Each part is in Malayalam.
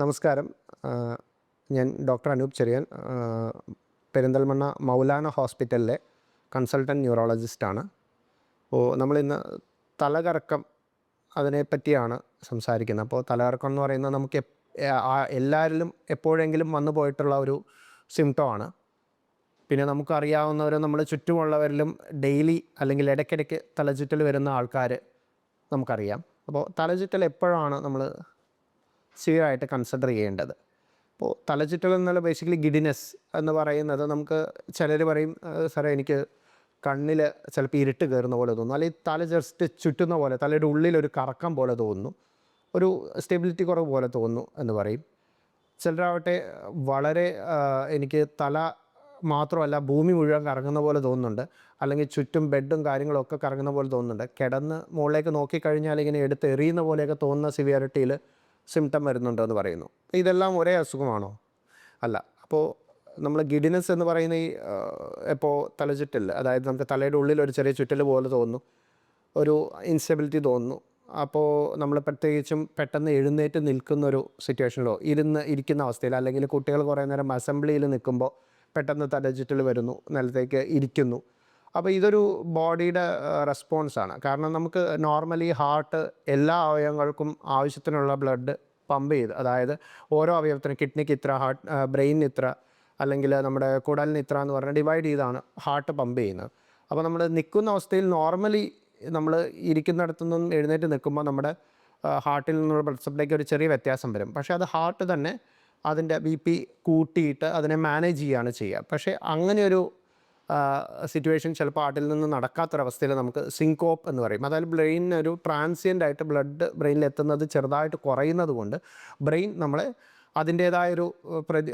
നമസ്കാരം. ഞാൻ ഡോക്ടർ അനൂപ് ചെറിയൻ. പെരിന്തൽമണ്ണ മൗലാന ഹോസ്പിറ്റലിലെ കൺസൾട്ടന്റ് ന്യൂറോളജിസ്റ്റാണ് അപ്പോൾ നമ്മളിന്ന് തലകറക്കം അതിനെപ്പറ്റിയാണ് സംസാരിക്കുന്നത്. അപ്പോൾ തലകറക്കം എന്ന് പറയുന്നത് നമുക്ക് എല്ലാവരിലും എപ്പോഴെങ്കിലും വന്നു പോയിട്ടുള്ള ഒരു സിംറ്റമാണ് പിന്നെ നമുക്കറിയാവുന്നവർ നമ്മൾ ചുറ്റുമുള്ളവരിലും ഡെയിലി അല്ലെങ്കിൽ ഇടയ്ക്കിടയ്ക്ക് തലചുറ്റൽ വരുന്ന ആൾക്കാർ നമുക്കറിയാം. അപ്പോൾ തലചുറ്റൽ എപ്പോഴാണ് നമ്മൾ സിവിയറായിട്ട് കൺസിഡർ ചെയ്യേണ്ടത്. അപ്പോൾ തലചുറ്റൽ എന്നുള്ള ബേസിക്കലി ഗിഡിനെസ് എന്ന് പറയുന്നത് നമുക്ക് ചിലർ പറയും "ഏഹ് സാറേ എനിക്ക് കണ്ണിൽ ചിലപ്പോൾ ഇരുട്ട് കയറുന്ന പോലെ തോന്നും. അല്ലെങ്കിൽ തല ജസ്റ്റ് ചുറ്റുന്ന പോലെ തലയുടെ ഉള്ളിൽ ഒരു കറക്കം പോലെ തോന്നുന്നു. ഒരു സ്റ്റെബിലിറ്റി കുറവ് പോലെ തോന്നുന്നു എന്ന് പറയും. ചിലരാവട്ടെ വളരെ എനിക്ക് തല മാത്രമല്ല ഭൂമി മുഴുവൻ കറങ്ങുന്ന പോലെ തോന്നുന്നുണ്ട്. അല്ലെങ്കിൽ ചുറ്റും ബെഡും കാര്യങ്ങളും ഒക്കെ കറങ്ങുന്ന പോലെ തോന്നുന്നുണ്ട്. കിടന്ന് മുകളിലേക്ക് നോക്കിക്കഴിഞ്ഞാൽ ഇങ്ങനെ എടുത്ത് എറിയുന്ന പോലെയൊക്കെ തോന്നുന്ന സിവിയറിറ്റിയിൽ സിംറ്റം വരുന്നുണ്ടെന്ന് പറയുന്നു. ഇതെല്ലാം ഒരേ അസുഖമാണോ? അല്ല. അപ്പോൾ നമ്മൾ ഗിഡിനെസ് എന്ന് പറയുന്ന ഈ ഇപ്പോൾ തലചുറ്റൽ അതായത് നമുക്ക് തലയുടെ ഉള്ളിൽ ഒരു ചെറിയ ചുറ്റൽ പോലെ തോന്നുന്നു. ഒരു ഇൻസ്റ്റബിലിറ്റി തോന്നുന്നു. അപ്പോൾ നമ്മൾ പ്രത്യേകിച്ചും പെട്ടെന്ന് എഴുന്നേറ്റ് നിൽക്കുന്ന ഒരു സിറ്റുവേഷനിലോ ഇരുന്ന് ഇരിക്കുന്ന അവസ്ഥയിൽ അല്ലെങ്കിൽ കുട്ടികൾ കുറേ നേരം അസംബ്ലിയിൽ നിൽക്കുമ്പോൾ പെട്ടെന്ന് തലചുറ്റൽ വരുന്നു നിലത്തേക്ക് ഇരിക്കുന്നു. അപ്പോൾ ഇതൊരു ബോഡിയുടെ റെസ്പോൺസാണ്. കാരണം നമുക്ക് നോർമലി ഹാർട്ട് എല്ലാ അവയവങ്ങൾക്കും ആവശ്യത്തിനുള്ള ബ്ലഡ് പമ്പ് ചെയ്ത് അതായത് ഓരോ അവയവത്തിനും കിഡ്നിക്ക് ഇത്ര ഹാർട്ട് ബ്രെയിനിന് ഇത്ര അല്ലെങ്കിൽ നമ്മുടെ കുടലിന് ഇത്ര എന്ന് പറഞ്ഞാൽ ഡിവൈഡ് ചെയ്താണ് ഹാർട്ട് പമ്പ് ചെയ്യുന്നത്. അപ്പോൾ നമ്മൾ നിൽക്കുന്ന അവസ്ഥയിൽ നോർമലി നമ്മൾ ഇരിക്കുന്നിടത്തു നിന്നും എഴുന്നേറ്റ് നിൽക്കുമ്പോൾ നമ്മുടെ ഹാർട്ടിൽ നിന്നുള്ള ബ്ലഡ് സപ്ലൈക്ക് ഒരു ചെറിയ വ്യത്യാസം വരും. പക്ഷേ അത് ഹാർട്ട് തന്നെ അതിന്റെ ബി പി കൂട്ടിയിട്ട് അതിനെ മാനേജ് ചെയ്യുകയാണ് ചെയ്യുക. പക്ഷേ അങ്ങനെയൊരു സിറ്റുവേഷൻ ചിലപ്പോൾ ഹാർട്ടിൽ നിന്ന് നടക്കാത്തൊരവസ്ഥയിൽ നമുക്ക് സിങ്കോപ്പ് എന്ന് പറയും. അതായത് ബ്രെയിനിന് ഒരു ട്രാൻസിയന്റ് ആയിട്ട് ബ്ലഡ് ബ്രെയിനിൽ എത്തുന്നത് ചെറുതായിട്ട് കുറയുന്നത് കൊണ്ട് ബ്രെയിൻ നമ്മളെ അതിന്റേതായൊരു പ്രതി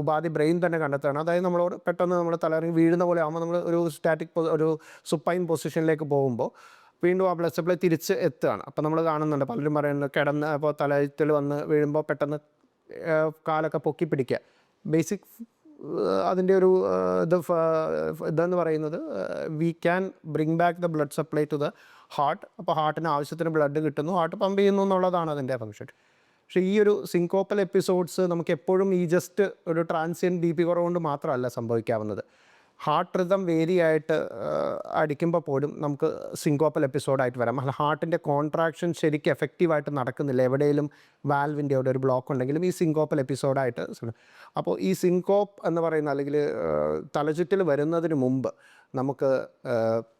ഉപാധി ബ്രെയിൻ തന്നെ കണ്ടെത്തുകയാണ്. അതായത് നമ്മളോട് പെട്ടെന്ന് നമ്മൾ തലറിങ്ങി വീഴുന്ന പോലെ ആകുമ്പോൾ നമ്മൾ ഒരു സ്റ്റാറ്റിക് ഒരു സുപ്പൈൻ പൊസിഷനിലേക്ക് പോകുമ്പോൾ വീണ്ടും ആ ബ്ലഡ് സപ്ലൈ തിരിച്ച് എത്തുകയാണ്. അപ്പോൾ നമ്മൾ കാണുന്നുണ്ട് പലരും പറയുന്നത് കിടന്ന് അപ്പോൾ തലയത്തിൽ വന്ന് വീഴുമ്പോൾ പെട്ടെന്ന് കാലൊക്കെ പൊക്കി പിടിക്കുക. ബേസിക് അതിന്റെ ഒരു ഇത് ഇതെന്ന് പറയുന്നത് we can bring back the blood supply to the heart അപ്പോൾ ഹാർട്ടിന് ആവശ്യത്തിന് ബ്ലഡ് കിട്ടുന്നു. ഹാർട്ട് പമ്പ് ചെയ്യുന്നു എന്നുള്ളതാണ് അതിന്റെ ഫംഗ്ഷൻ പക്ഷേ ഈ ഒരു സിങ്കോപ്പൽ എപ്പിസോഡ്സ് നമുക്ക് എപ്പോഴും ഈ ജസ്റ്റ് ഒരു ട്രാൻസിയൻ ബി പി കുറവുകൊണ്ട് മാത്രമല്ല സംഭവിക്കാവുന്നത്. ഹാർട്ട് റിതം വേരി ആയിട്ട് അടിക്കുമ്പോൾ പോലും നമുക്ക് സിങ്കോപ്പൽ എപ്പിസോഡായിട്ട് വരാം. അല്ല ഹാർട്ടിന്റെ കോൺട്രാക്ഷൻ ശരിക്കും എഫക്റ്റീവായിട്ട് നടക്കുന്നില്ല. എവിടെയെങ്കിലും വാൽവിന്റെ അവിടെ ഒരു ബ്ലോക്ക് ഉണ്ടെങ്കിലും ഈ സിങ്കോപ്പൽ എപ്പിസോഡായിട്ട് അപ്പോൾ ഈ സിങ്കോപ്പ് എന്ന് പറയുന്ന അല്ലെങ്കിൽ തലചുറ്റൽ വരുന്നതിന് മുമ്പ് നമുക്ക്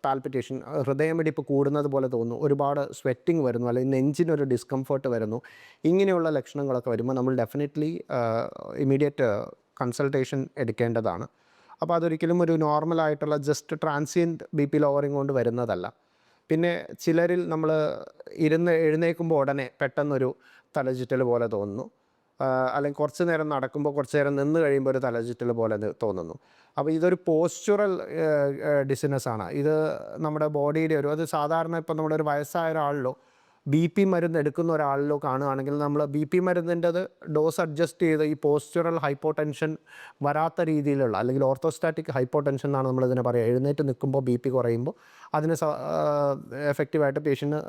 പാൽപിറ്റേഷൻ ഹൃദയമിടിപ്പ് കൂടുന്നത് പോലെ തോന്നുന്നു. ഒരുപാട് സ്വെറ്റിംഗ് വരുന്നു. അല്ലെങ്കിൽ നെഞ്ചിനൊരു ഡിസ്കംഫർട്ട് വരുന്നു. ഇങ്ങനെയുള്ള ലക്ഷണങ്ങളൊക്കെ വരുമ്പോൾ നമ്മൾ ഡെഫിനറ്റ്ലി ഇമീഡിയറ്റ് കൺസൾട്ടേഷൻ എടുക്കേണ്ടതാണ്. അപ്പോൾ അതൊരിക്കലും ഒരു നോർമൽ ആയിട്ടുള്ള just transient B P lowering കൊണ്ട് വരുന്നതല്ല. പിന്നെ ചിലരിൽ നമ്മൾ ഇരുന്ന് എഴുന്നേൽക്കുമ്പോൾ ഉടനെ പെട്ടെന്നൊരു തലചുറ്റൽ പോലെ തോന്നുന്നു. അല്ലെങ്കിൽ കുറച്ച് നേരം നടക്കുമ്പോൾ കുറച്ച് നേരം നിന്ന് കഴിയുമ്പോൾ ഒരു തലചുറ്റൽ പോലെ തോന്നുന്നു. അപ്പോൾ ഇതൊരു പോസ്ചറൽ ഡിസിനസ് ആണ്. ഇത് നമ്മുടെ ബോഡിയുടെ ഒരു അത് സാധാരണ ഇപ്പം നമ്മുടെ ഒരു വയസ്സായ ഒരാളിലോ ബി പി മരുന്ന് എടുക്കുന്ന ഒരാളിലോ കാണുകയാണെങ്കിൽ നമ്മൾ ബി പി മരുന്നിന്റെത് ഡോസ് അഡ്ജസ്റ്റ് ചെയ്ത് ഈ പോസ്റ്റുറൽ ഹൈപ്പോ ടെൻഷൻ വരാത്ത രീതിയിലുള്ള അല്ലെങ്കിൽ ഓർത്തോസ്റ്റാറ്റിക് ഹൈപ്പോ ടെൻഷൻ എന്നാണ് നമ്മളിതിനെ പറയുക. എഴുന്നേറ്റ് നിൽക്കുമ്പോൾ ബി പി കുറയുമ്പോൾ അതിന് എഫക്റ്റീവായിട്ട് പേഷ്യന്റ്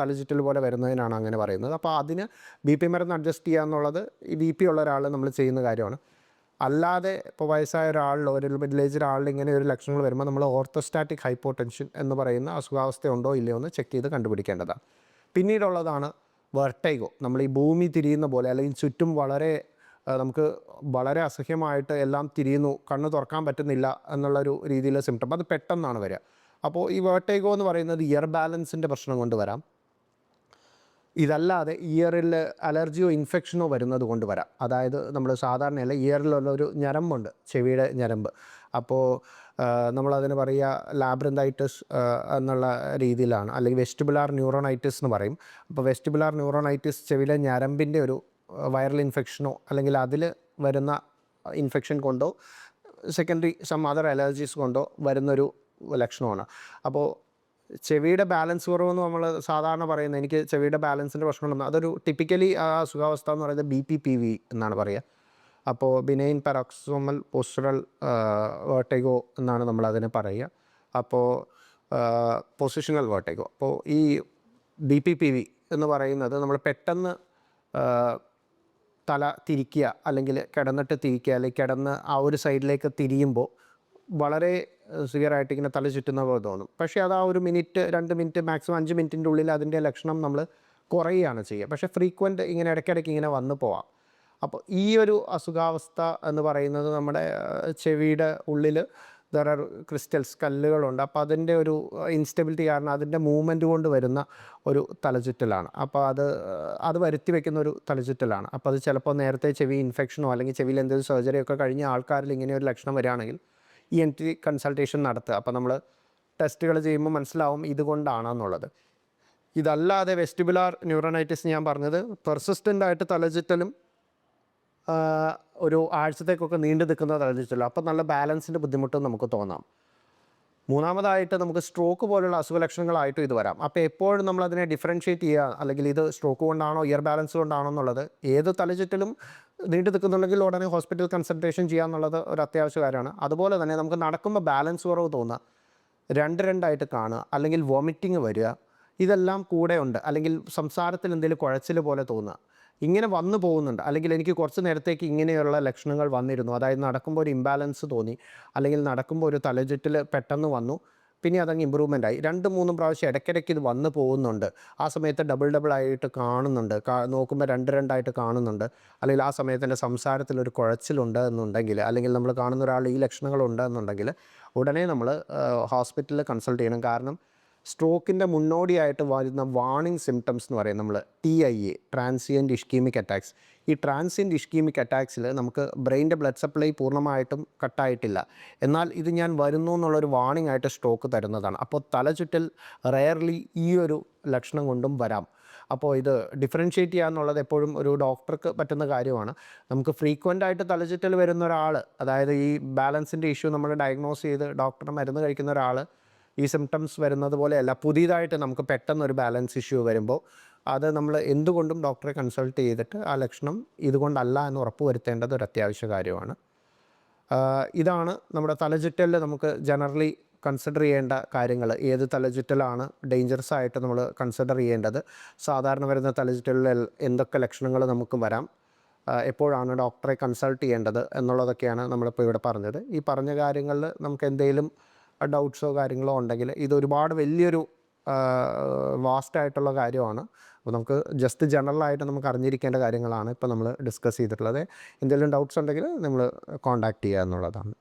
തലചുറ്റൽ പോലെ വരുന്നതിനാണ് അങ്ങനെ പറയുന്നത്. അപ്പോൾ അതിന് ബി പി മരുന്ന് അഡ്ജസ്റ്റ് ചെയ്യുക എന്നുള്ളത് ഈ ബി പി ഉള്ള ഒരാൾ നമ്മൾ ചെയ്യുന്ന കാര്യമാണ്. അല്ലാതെ ഇപ്പോൾ വയസ്സായ ഒരാളിലോ ഒരു മിഡിൽ ഏജ് ഒരാളിൽ ഇങ്ങനെ ഒരു ലക്ഷണങ്ങൾ വരുമ്പോൾ നമ്മൾ ഓർത്തോസ്റ്റാറ്റിക് ഹൈപ്പോ ടെൻഷൻ എന്ന് പറയുന്ന അസുഖാവസ്ഥ ഉണ്ടോ ഇല്ലയോ എന്ന് ചെക്ക് ചെയ്ത് കണ്ടുപിടിക്കേണ്ടതാണ്. പിന്നീടുള്ളതാണ് വെർട്ടൈഗോ. നമ്മൾ ഈ ഭൂമി തിരിയുന്ന പോലെ അല്ലെങ്കിൽ ചുറ്റും വളരെ നമുക്ക് വളരെ അസഹ്യമായിട്ട് എല്ലാം തിരിയുന്നു കണ്ണ് തുറക്കാൻ പറ്റുന്നില്ല എന്നുള്ളൊരു രീതിയിലെ സിംറ്റം അത് പെട്ടെന്നാണ് വരിക അപ്പോൾ ഈ വേർട്ടൈഗോ എന്ന് പറയുന്നത് ഇയർ ബാലൻസിന്റെ പ്രശ്നം കൊണ്ട് വരാം. ഇതല്ലാതെ ഇയറിൽ അലർജിയോ ഇൻഫെക്ഷനോ വരുന്നത് കൊണ്ട് വരാം. അതായത് നമ്മൾ സാധാരണയല്ല ഇയറിലുള്ള ഒരു ഞരമ്പുണ്ട് ചെവിയുടെ ഞരമ്പ്. അപ്പോൾ നമ്മളതിന് പറയുക ലാബ്രന്തൈറ്റിസ് എന്നുള്ള രീതിയിലാണ്. അല്ലെങ്കിൽ വെസ്റ്റിബുലാർ ന്യൂറോണൈറ്റിസ് എന്ന് പറയും. അപ്പോൾ വെസ്റ്റിബുലാർ ന്യൂറോണൈറ്റിസ് ചെവിയിലെ ഞരമ്പിന്റെ ഒരു വൈറൽ ഇൻഫെക്ഷനോ അല്ലെങ്കിൽ അതിൽ വരുന്ന ഇൻഫെക്ഷൻ കൊണ്ടോ സെക്കൻഡറി സം അതർ അലർജീസ് കൊണ്ടോ വരുന്നൊരു ലക്ഷണമാണ്. അപ്പോൾ ചെവിയുടെ ബാലൻസ് കുറവെന്ന് നമ്മൾ സാധാരണ പറയുന്നത്. എനിക്ക് ചെവിയുടെ ബാലൻസിന്റെ പ്രശ്നമുണ്ടെന്ന്. അതൊരു ടിപ്പിക്കലി ആ അസുഖാവസ്ഥ എന്ന് പറയുന്നത് ബി പി പി വി എന്നാണ് പറയുക. അപ്പോൾ ബിനൈൻ പെറോക്സോമൽ പോസ്റ്ററൽ വേർട്ടേഗോ എന്നാണ് നമ്മൾ അതിനെ പറയുക. അപ്പോൾ പൊസിഷണൽ വേർട്ടേഗോ. അപ്പോൾ ഈ ബി പി പി വി എന്ന് പറയുന്നത് നമ്മൾ പെട്ടെന്ന് തല തിരിക്കുക അല്ലെങ്കിൽ കിടന്നിട്ട് തിരിക്കുക അല്ലെങ്കിൽ കിടന്ന് ആ ഒരു സൈഡിലേക്ക് തിരിയുമ്പോൾ വളരെ സിവിയറായിട്ട് ഇങ്ങനെ തല ചുറ്റുന്ന പോലെ തോന്നും. പക്ഷേ അത് ആ ഒരു മിനിറ്റ് രണ്ട് മിനിറ്റ് മാക്സിമം അഞ്ച് മിനിറ്റിന്റെ ഉള്ളിൽ അതിന്റെ ലക്ഷണം നമ്മൾ കുറയുകയാണ് ചെയ്യുക. പക്ഷേ ഫ്രീക്വന്റ് ഇങ്ങനെ ഇടയ്ക്കിടയ്ക്ക് ഇങ്ങനെ വന്നു പോവാം. അപ്പോൾ ഈ ഒരു അസുഖാവസ്ഥ എന്ന് പറയുന്നത് നമ്മുടെ ചെവിയുടെ ഉള്ളിൽ ദർ ക്രിസ്റ്റൽസ് കല്ലുകളുണ്ട് അപ്പോൾ അതിന്റെ ഒരു ഇൻസ്റ്റബിലിറ്റി കാരണം അതിന്റെ മൂവ്മെന്റ് കൊണ്ട് വരുന്ന ഒരു തലചുറ്റലാണ്. അപ്പോൾ അത് അത് വരുത്തി വെക്കുന്ന ഒരു തലചുറ്റലാണ്. അപ്പോൾ അത് ചിലപ്പോൾ നേരത്തെ ചെവി ഇൻഫെക്ഷനോ അല്ലെങ്കിൽ ചെവിയിൽ എന്തെങ്കിലും സർജറി ഒക്കെ കഴിഞ്ഞ ആൾക്കാരിൽ ഇങ്ങനെ ഒരു ലക്ഷണം വരികയാണെങ്കിൽ ഇ എൻ ടി കൺസൾട്ടേഷൻ നടത്തുക. അപ്പോൾ നമ്മൾ ടെസ്റ്റുകൾ ചെയ്യുമ്പോൾ മനസ്സിലാവും ഇതുകൊണ്ടാണെന്നുള്ളത് ഇതല്ലാതെ വെസ്റ്റിബുലാർ ന്യൂറോണൈറ്റിസ് ഞാൻ പറഞ്ഞത് പെർസിസ്റ്റന്റ് ആയിട്ട് തലചുറ്റലും ഒരു ആഴ്ചത്തേക്കൊക്കെ നീണ്ടു നിൽക്കുന്ന തലചുറ്റലും അപ്പോൾ നല്ല ബാലൻസിന്റെ ബുദ്ധിമുട്ടും നമുക്ക് തോന്നാം. മൂന്നാമതായിട്ട് നമുക്ക് സ്ട്രോക്ക് പോലുള്ള അസുഖ ലക്ഷണങ്ങളായിട്ടും ഇത് വരാം. അപ്പോൾ എപ്പോഴും നമ്മൾ അതിനെ ഡിഫറൻഷ്യേറ്റ് ചെയ്യുക അല്ലെങ്കിൽ ഇത് സ്ട്രോക്ക് കൊണ്ടാണോ ഇയർ ബാലൻസ് കൊണ്ടാണോ എന്നുള്ളത് ഏത് തലചുറ്റലും നീണ്ടു നിൽക്കുന്നുണ്ടെങ്കിൽ ഉടനെ ഹോസ്പിറ്റൽ കൺസൾട്ടേഷൻ ചെയ്യുക എന്നുള്ളത് ഒരു അത്യാവശ്യ കാര്യമാണ്. അതുപോലെ തന്നെ നമുക്ക് നടക്കുമ്പോൾ ബാലൻസ് കുറവ് തോന്നുക രണ്ട് രണ്ടായിട്ട് കാണുക അല്ലെങ്കിൽ വോമിറ്റിങ് വരിക ഇതെല്ലാം കൂടെ ഉണ്ട്. അല്ലെങ്കിൽ സംസാരത്തിൽ എന്തെങ്കിലും കുഴച്ചിൽ പോലെ തോന്നുക. ഇങ്ങനെ വന്നു പോകുന്നുണ്ട്. അല്ലെങ്കിൽ എനിക്ക് കുറച്ച് നേരത്തേക്ക് ഇങ്ങനെയുള്ള ലക്ഷണങ്ങൾ വന്നിരുന്നു. അതായത് നടക്കുമ്പോൾ ഒരു ഇംബാലൻസ് തോന്നി. അല്ലെങ്കിൽ നടക്കുമ്പോൾ ഒരു തലചുറ്റിൽ പെട്ടെന്ന് വന്നു. പിന്നെ അതങ്ങ് ഇമ്പ്രൂവ്മെന്റ് ആയി. രണ്ട് മൂന്നും പ്രാവശ്യം ഇടയ്ക്കിടയ്ക്ക് ഇത് വന്നു പോകുന്നുണ്ട്. ആ സമയത്ത് ഡബിൾ ഡബിൾ ആയിട്ട് കാണുന്നുണ്ട്. നോക്കുമ്പോൾ രണ്ട് രണ്ടായിട്ട് കാണുന്നുണ്ട്. അല്ലെങ്കിൽ ആ സമയത്ത് എന്റെ സംസാരത്തിൽ ഒരു കുഴച്ചിലുണ്ട് എന്നുണ്ടെങ്കിൽ അല്ലെങ്കിൽ നമ്മൾ കാണുന്ന ഒരാൾ ഈ ലക്ഷണങ്ങളുണ്ട് എന്നുണ്ടെങ്കിൽ ഉടനെ നമ്മൾ ഹോസ്പിറ്റലിൽ കൺസൾട്ട് ചെയ്യണം. കാരണം സ്ട്രോക്കിന്റെ മുന്നോടിയായിട്ട് വരുന്ന വാണിംഗ് സിംറ്റംസ് എന്ന് പറയും നമ്മൾ T I A transient ischaemic attacks ഈ ട്രാൻസിയന്റ് ഇഷ്കീമിക് അറ്റാക്സിൽ നമുക്ക് ബ്രെയിന്റെ ബ്ലഡ് സപ്ലൈ പൂർണമായിട്ടും കട്ടായിട്ടില്ല. എന്നാൽ ഇത് ഞാൻ വരുന്നു എന്നുള്ളൊരു വാണിംഗ് ആയിട്ട് സ്ട്രോക്ക് തരുന്നതാണ്. അപ്പോൾ തലചുറ്റൽ റെയർലി ഈ ഒരു ലക്ഷണം കൊണ്ടും വരാം. അപ്പോൾ ഇത് ഡിഫറൻഷ്യേറ്റ് ചെയ്യുക എന്നുള്ളത് എപ്പോഴും ഒരു ഡോക്ടർക്ക് പറ്റുന്ന കാര്യമാണ്. നമുക്ക് ഫ്രീക്വന്റ് ആയിട്ട് തലചുറ്റൽ വരുന്ന ഒരാൾ അതായത് ഈ ബാലൻസിന്റെ ഇഷ്യൂ നമ്മൾ ഡയഗ്നോസ് ചെയ്ത് ഡോക്ടർ മരുന്ന് കഴിക്കുന്ന ഒരാൾ ഈ സിംറ്റംസ് വരുന്നത് പോലെയല്ല പുതിയതായിട്ട് നമുക്ക് പെട്ടെന്ന് ഒരു ബാലൻസ് ഇഷ്യൂ വരുമ്പോൾ അത് നമ്മൾ എന്തുകൊണ്ടും ഡോക്ടറെ കൺസൾട്ട് ചെയ്തിട്ട് ആ ലക്ഷണം ഇതുകൊണ്ടല്ല എന്ന് ഉറപ്പ് വരുത്തേണ്ടത് ഒരു അത്യാവശ്യ കാര്യമാണ്. ഇതാണ് നമ്മുടെ തലചുറ്റലിൽ നമുക്ക് ജനറലി കൺസിഡർ ചെയ്യേണ്ട കാര്യങ്ങൾ. ഏത് തലചുറ്റലാണ് ഡേഞ്ചറസ് ആയിട്ട് നമ്മൾ കൺസിഡർ ചെയ്യേണ്ടത്? സാധാരണ വരുന്ന തലചുറ്റലിൽ എന്തൊക്കെ ലക്ഷണങ്ങൾ നമുക്ക് വരാം? എപ്പോഴാണ് ഡോക്ടറെ കൺസൾട്ട് ചെയ്യേണ്ടത്? എന്നുള്ളതൊക്കെയാണ് നമ്മളിപ്പോൾ ഇവിടെ പറഞ്ഞത്. ഈ പറഞ്ഞ കാര്യങ്ങളിൽ നമുക്ക് എന്തെങ്കിലും ഡൗട്ട്സോ കാര്യങ്ങളോ ഉണ്ടെങ്കിൽ ഇതൊരുപാട് വലിയൊരു വാസ്റ്റായിട്ടുള്ള കാര്യമാണ്. അപ്പോൾ നമുക്ക് ജസ്റ്റ് ജനറലായിട്ട് നമുക്ക് അറിഞ്ഞിരിക്കേണ്ട കാര്യങ്ങളാണ് ഇപ്പോൾ നമ്മൾ ഡിസ്കസ് ചെയ്തിട്ടുള്ളത്. എന്തെങ്കിലും ഡൗട്ട്സ് ഉണ്ടെങ്കിൽ നമ്മൾ കോൺടാക്റ്റ് ചെയ്യുക എന്നുള്ളതാണ്.